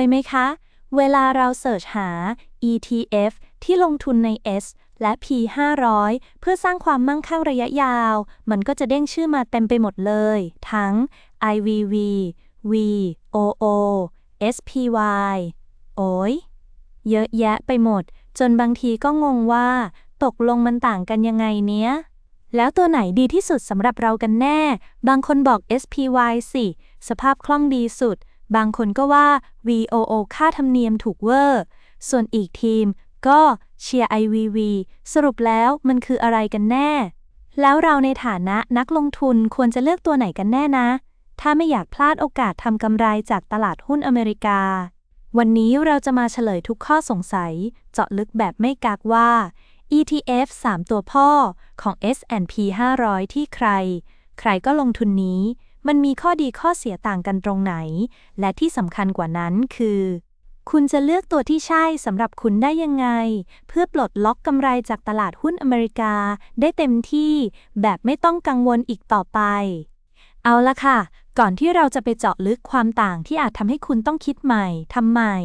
ยไหมคะ เวลาเราเสิร์ชหา ETF ที่ลงทุนใน S และ P 500เพื่อสร้างความมั่งคั่งระยะยาว มันก็จะเด้งชื่อมาเต็มไปหมดเลย ทั้ง IVV VOO SPY โอ้ย เยอะแยะไปหมด จนบางทีก็งงว่า ตกลงมันต่างกันยังไงเนี้ย แล้วตัวไหนดีที่สุดสำหรับเรากันแน่ บางคนบอก SPY สิ สภาพคล่องดีสุด บางคนก็ว่า VOO ค่าธรรมเนียมถูกเวอร์ ส่วนอีกทีมก็เชียร์ IVV สรุปแล้วมันคืออะไรกันแน่ แล้วเราในฐานะนักลงทุนควรจะเลือกตัวไหนกันแน่นะ ถ้าไม่อยากพลาดโอกาสทำกำไรจากตลาดหุ้นอเมริกา วันนี้เราจะมาเฉลยทุกข้อสงสัย เจาะลึกแบบไม่กักว่า ETF 3 ตัวพ่อของ S&P 500 ที่ใคร ใครก็ลงทุนนี้ มันมีข้อดีข้อเสียต่างกันตรงไหน และที่สำคัญกว่านั้นคือ คุณจะเลือกตัวที่ใช่สำหรับคุณได้ยังไง เพื่อปลดล็อกกำไรจากตลาดหุ้นอเมริกาได้เต็มที่แบบไม่ต้องกังวลอีกต่อไป เอาละค่ะ ก่อนที่เราจะไปเจาะลึกความต่างที่อาจทำให้คุณต้องคิดใหม่ทำใหม่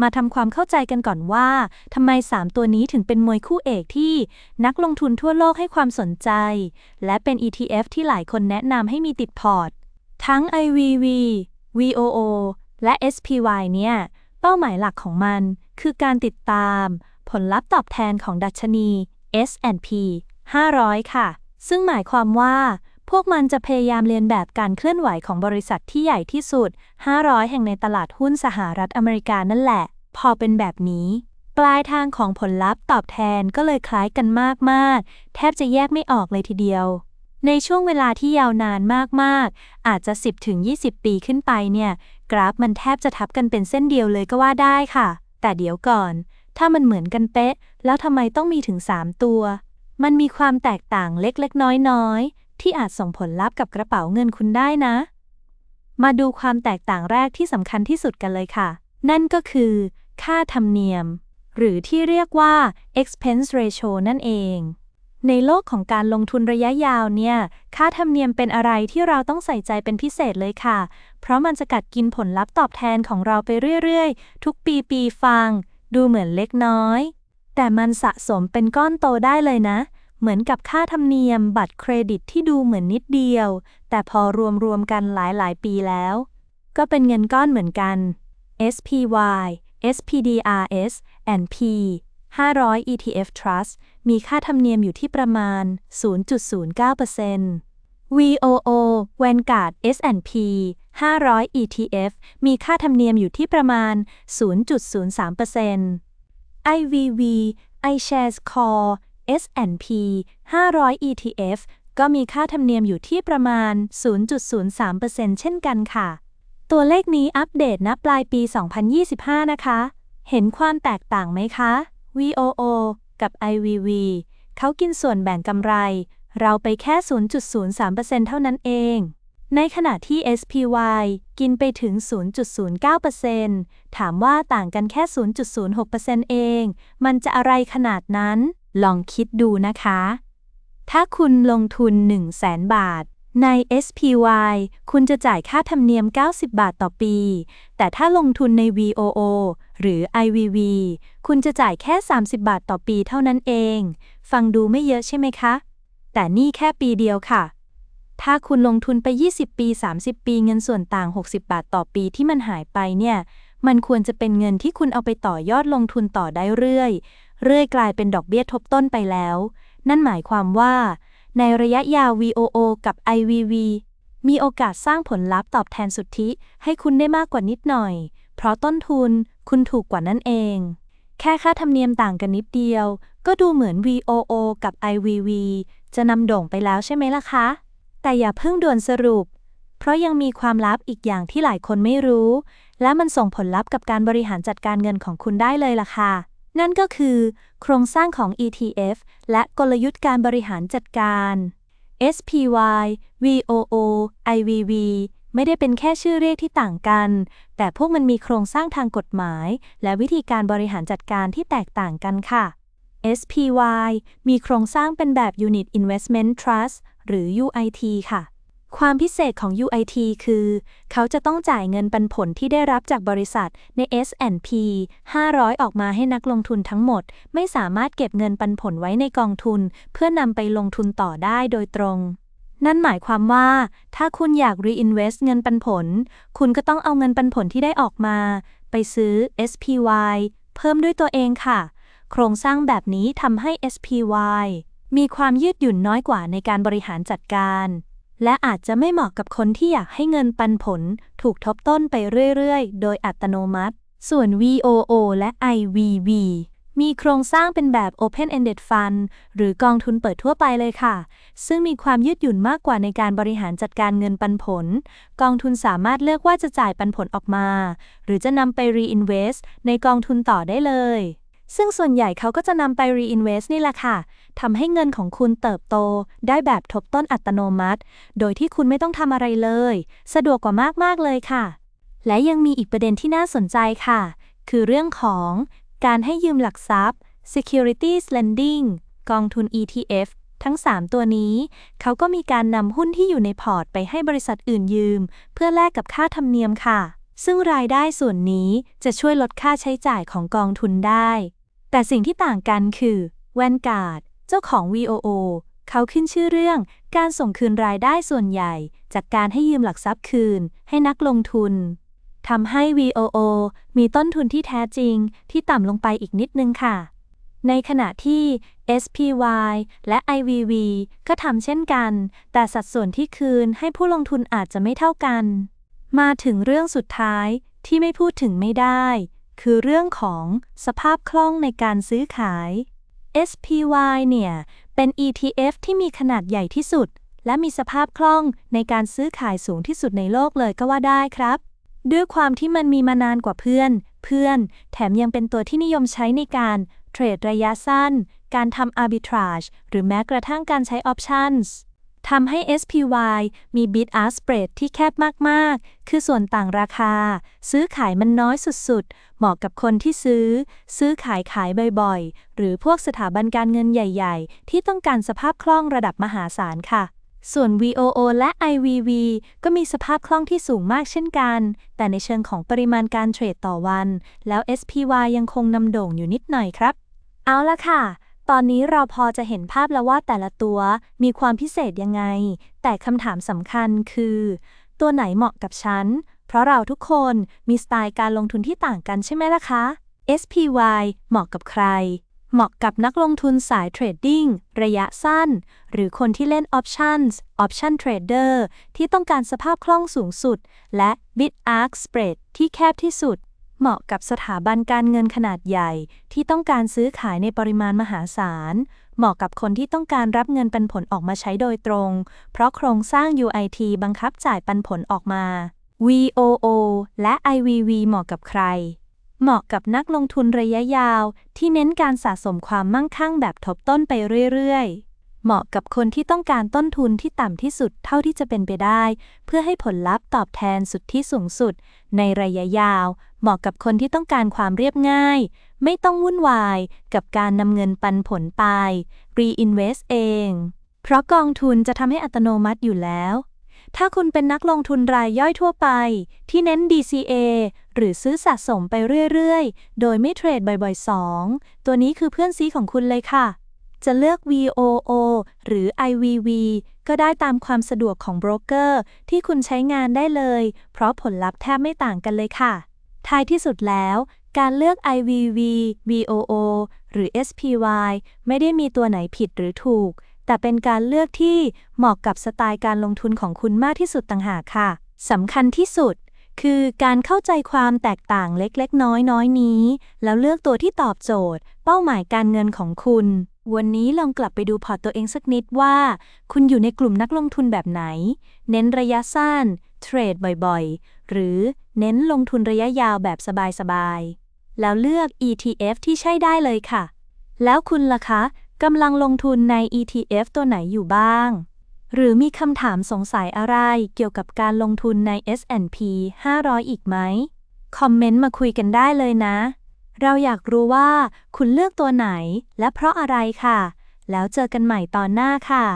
มาทำความเข้าใจกันก่อนว่าทำไม 3 ตัวนี้ถึงเป็นมวยคู่เอกที่นักลงทุนทั่วโลกให้ความสนใจ และเป็น ETF ที่หลายคนแนะนำให้มีติดพอร์ต ทั้ง IVV VOO และ SPY เนี่ย เป้าหมายหลักของมัน คือการติดตาม ผลลัพธ์ตอบแทนของดัชนี S&P 500 ค่ะ ซึ่งหมายความว่า พวกมันจะพยายามเรียนแบบการเคลื่อนไหวของบริษัทที่ใหญ่ที่สุด 500 แห่งในตลาดหุ้นสหรัฐอเมริกานั่นแหละ พอเป็นแบบนี้ ปลายทางของผลลัพธ์ตอบแทนก็เลยคล้ายกันมากๆ แทบจะแยกไม่ออกเลยทีเดียว ในช่วงเวลาที่ยาวนานมาก ๆ อาจจะ 10-20 ปีขึ้นไปเนี่ย กราฟมันแทบจะทับกันเป็นเส้นเดียวเลยก็ว่าได้ค่ะ แต่เดี๋ยวก่อน ถ้ามันเหมือนกันเป๊ะ แล้วทำไมต้องมีถึง 3 ตัว มันมีความแตกต่างเล็กๆ น้อย ๆ ที่อาจส่งผลลัพธ์กับกระเป๋าเงินคุณได้นะ มาดูความแตกต่างแรกที่สำคัญที่สุดกันเลยค่ะ นั่นก็คือ ค่าธรรมเนียม หรือที่เรียกว่า expense ratio นั่นเอง ในโลกของการลงทุนระยะยาวเนี่ย ค่าธรรมเนียมเป็นอะไรที่เราต้องใส่ใจเป็นพิเศษเลยค่ะ เพราะมันจะกัดกินผลลัพธ์ตอบแทนของเราไปเรื่อยๆ ทุกปีปีฟัง ดูเหมือนเล็กน้อย แต่มันสะสมเป็นก้อนโตได้เลยนะ เหมือนกับค่าธรรมเนียมบัตรเครดิตที่ดูเหมือนนิดเดียว แต่พอรวมๆกันหลายๆ ปีแล้ว ก็เป็นเงินก้อนเหมือนกัน SPY SPDRS NP 500 ETF Trust มีค่าธรรมเนียมอยู่ที่ประมาณ 0.09% VOO Vanguard S&P 500 ETF มีค่าธรรมเนียมอยู่ที่ประมาณ 0.03% IVV iShares Core S&P 500 ETF ก็มีค่าธรรมเนียมอยู่ที่ประมาณ 0.03%เช่นกันค่ะ ตัวเลขนี้อัปเดตณปลายปี 2025 นะคะ เห็นความแตกต่างไหมคะ VOO กับ IVV เขากินส่วนแบ่งกำไร เราไปแค่ 0.03%เท่านั้นเอง ในขณะที่ SPY กินไปถึง 0.09%ถามว่าต่างกันแค่ 0.06%เอง มันจะอะไรขนาดนั้น ลองคิดดูนะคะ ถ้าคุณลงทุน 100,000บาท ใน SPY คุณจะจ่ายค่าธรรมเนียม 90 บาทต่อปี แต่ถ้าลงทุนใน VOO หรือ IVV คุณจะจ่ายแค่ 30 บาทต่อปีเท่านั้นเอง ฟังดูไม่เยอะใช่ไหมคะ แต่นี่แค่ปีเดียวค่ะ ถ้าคุณลงทุนไป 20 ปี 30 ปีเงินส่วนต่าง 60 บาทต่อปีที่มันหายไปเนี่ย มันควรจะเป็นเงินที่คุณเอาไปต่อยอดลงทุนต่อได้เรื่อย เรื่อยกลายเป็นดอกเบี้ยทบต้นไปแล้ว นั่นหมายความว่า ในระยะยาว VOO กับ IVV มีโอกาสสร้างผลลัพธ์ตอบแทนสุทธิให้คุณได้มากกว่านิดหน่อย เพราะต้นทุนคุณถูกกว่านั่นเอง แค่ค่าธรรมเนียมต่างกันนิดเดียว ก็ดูเหมือน VOO กับ IVV จะนำโด่งไปแล้วใช่ไหมล่ะคะ แต่อย่าเพิ่งด่วนสรุป เพราะยังมีความลับอีกอย่างที่หลายคนไม่รู้ และมันส่งผลลัพธ์กับการบริหารจัดการเงินของคุณได้เลยล่ะค่ะ นั่นก็คือ โครงสร้างของ ETF และกลยุทธ์การบริหารจัดการ SPY VOO IVV ไม่ได้เป็นแค่ชื่อเรียกที่ต่างกัน แต่พวกมันมีโครงสร้างทางกฎหมาย และวิธีการบริหารจัดการที่แตกต่างกันค่ะ SPY มีโครงสร้างเป็นแบบ Unit Investment Trust หรือ UIT ค่ะ ความพิเศษของ UIT คือ เขาจะต้องจ่ายเงินปันผลที่ได้รับจากบริษัทใน S&P 500 ออกมาให้นักลงทุนทั้งหมด ไม่สามารถเก็บเงินปันผลไว้ในกองทุน เพื่อนำไปลงทุนต่อได้โดยตรง นั่นหมายความว่า ถ้าคุณอยาก reinvest เงินปันผล คุณก็ต้องเอาเงินปันผลที่ได้ออกมา ไปซื้อ SPY เพิ่มด้วยตัวเองค่ะ โครงสร้างแบบนี้ทำให้ SPY มีความยืดหยุ่นน้อยกว่าในการบริหารจัดการ และอาจจะไม่เหมาะกับคนที่อยากให้เงินปันผล ถูกทบต้นไปเรื่อยๆ โดยอัตโนมัติ ส่วน VOO และ IVV มีโครงสร้างเป็นแบบ Open-ended Fund หรือกองทุนเปิดทั่วไปเลยค่ะ ซึ่งมีความยืดหยุ่นมากกว่าในการบริหารจัดการเงินปันผล กองทุนสามารถเลือกว่าจะจ่ายปันผลออกมา หรือจะนำไป reinvest ในกองทุนต่อได้เลย ซึ่งส่วนใหญ่เขาก็จะนำไป reinvest นี่แหละค่ะ ทำให้เงินของคุณเติบโต ได้แบบทบต้นอัตโนมัติ โดยที่คุณไม่ต้องทำอะไรเลย สะดวกกว่ามาก ๆ เลยค่ะ และยังมีอีกประเด็นที่น่าสนใจค่ะ คือเรื่องของการให้ยืมหลักทรัพย์ securities lending กองทุน ETF ทั้ง 3 ตัวนี้ เขาก็มีการนำหุ้นที่อยู่ในพอร์ตไปให้บริษัทอื่นยืม เพื่อแลกกับค่าธรรมเนียมค่ะซึ่งรายได้ส่วนนี้จะช่วยลดค่าใช้จ่ายของกองทุนได้ แต่สิ่งที่ต่างกันคือ Vanguard เจ้าของ VOO เขาขึ้นชื่อเรื่องการส่งคืนรายได้ส่วนใหญ่ จากการให้ยืมหลักทรัพย์คืน ให้นักลงทุนทำให้ VOO มีต้นทุนที่แท้จริงที่ต่ำลงไปอีกนิดนึงค่ะ ในขณะที่ SPY และ IVV ก็ทำเช่นกัน แต่สัดส่วนที่คืนให้ผู้ลงทุนอาจจะไม่เท่ากัน มาถึงเรื่องสุดท้ายที่ไม่พูดถึงไม่ได้ คือเรื่องของสภาพคล่องในการซื้อขาย SPY เนี่ย เป็น ETF ที่มีขนาดใหญ่ที่สุด และมีสภาพคล่องในการซื้อขายสูงที่สุดในโลกเลยก็ว่าได้ครับ ด้วยความที่มันมีมานานกว่าเพื่อน เพื่อน แถมยังเป็นตัวที่นิยมใช้ในการเทรดระยะสั้น การทำ arbitrage หรือแม้กระทั่งการใช้ options ทำให้ SPY มี bid ask spread ที่แคบมากๆ คือส่วนต่างราคา ซื้อขายมันน้อยสุดๆ เหมาะกับคนที่ซื้อ ซื้อขายขายบ่อยๆ หรือพวกสถาบันการเงินใหญ่ๆ ที่ต้องการสภาพคล่องระดับมหาศาลค่ะ ส่วน VOO และ IVV ก็มีสภาพคล่องที่สูงมากเช่นกัน แต่ในเชิงของปริมาณการเทรดต่อวัน แล้ว SPY ยังคงนำโด่งอยู่นิดหน่อยครับ เอาละค่ะ ตอนนี้เราพอจะเห็นภาพแล้วว่าแต่ละตัวมีความพิเศษยังไง แต่คำถามสำคัญคือ ตัวไหนเหมาะกับฉัน เพราะเราทุกคนมีสไตล์การลงทุนที่ต่างกันใช่ไหมล่ะคะ SPY เหมาะกับใคร เหมาะกับนักลงทุนสายเทรดดิ้งระยะสั้น หรือคนที่เล่น Options Option Trader ที่ต้องการสภาพคล่องสูงสุด และ Bid Ask Spread ที่แคบที่สุด เหมาะกับสถาบันการเงินขนาดใหญ่ ที่ต้องการซื้อขายในปริมาณมหาศาล เหมาะกับคนที่ต้องการรับเงินปันผลออกมาใช้โดยตรง เพราะโครงสร้าง UIT บังคับจ่ายปันผลออกมา VOO และ IVV เหมาะกับใคร เหมาะกับนักลงทุนระยะยาว ที่เน้นการสะสมความมั่งคั่งแบบทบต้นไปเรื่อยๆ เหมาะกับคนที่ต้องการต้นทุนที่ต่ำที่สุดเท่าที่จะเป็นไปได้ เพื่อให้ผลลัพธ์ตอบแทนสุดที่สูงสุด ในระยะยาว เหมาะกับคนที่ต้องการความเรียบง่าย ไม่ต้องวุ่นวาย กับการนำเงินปันผลไป reinvest เอง เพราะกองทุนจะทำให้อัตโนมัติอยู่แล้ว ถ้าคุณเป็นนักลงทุนรายย่อยทั่วไป ที่เน้น DCA หรือซื้อสะสมไปเรื่อย ๆ โดยไม่เทรดบ่อยๆ 2 ตัวนี้คือเพื่อนซีของคุณเลยค่ะ จะเลือก VOO หรือ IVV ก็ได้ตามความสะดวกของโบรกเกอร์ที่คุณใช้งานได้เลย เพราะผลลัพธ์แทบไม่ต่างกันเลยค่ะ ท้ายที่สุดแล้วการเลือก IVV VOO หรือ SPY ไม่ได้มีตัวไหนผิดหรือถูก แต่เป็นการเลือกที่เหมาะกับสไตล์การลงทุนของคุณมากที่สุดต่างหากค่ะ สำคัญที่สุด คือการเข้าใจความแตกต่างเล็กๆ น้อยๆนี้ แล้วเลือกตัวที่ตอบโจทย์ เป้าหมายการเงินของคุณ วันนี้ลองกลับไปดูพอร์ตตัวเองสักนิดว่า คุณอยู่ในกลุ่มนักลงทุนแบบไหน เน้นระยะสั้น เทรดบ่อยๆ หรือเน้นลงทุนระยะยาวแบบสบายๆ แล้วเลือก ETF ที่ใช่ได้เลยค่ะ แล้วคุณล่ะคะกำลังลงทุนใน ETF ตัวไหนอยู่บ้าง หรือมีคำถามสงสัยอะไรเกี่ยวกับการลงทุนใน S&P 500 อีกไหม คอมเมนต์มาคุยกันได้เลยนะ เราอยากรู้ว่าคุณเลือกตัวไหนและเพราะอะไรค่ะ แล้วเจอกันใหม่ตอนหน้าค่ะ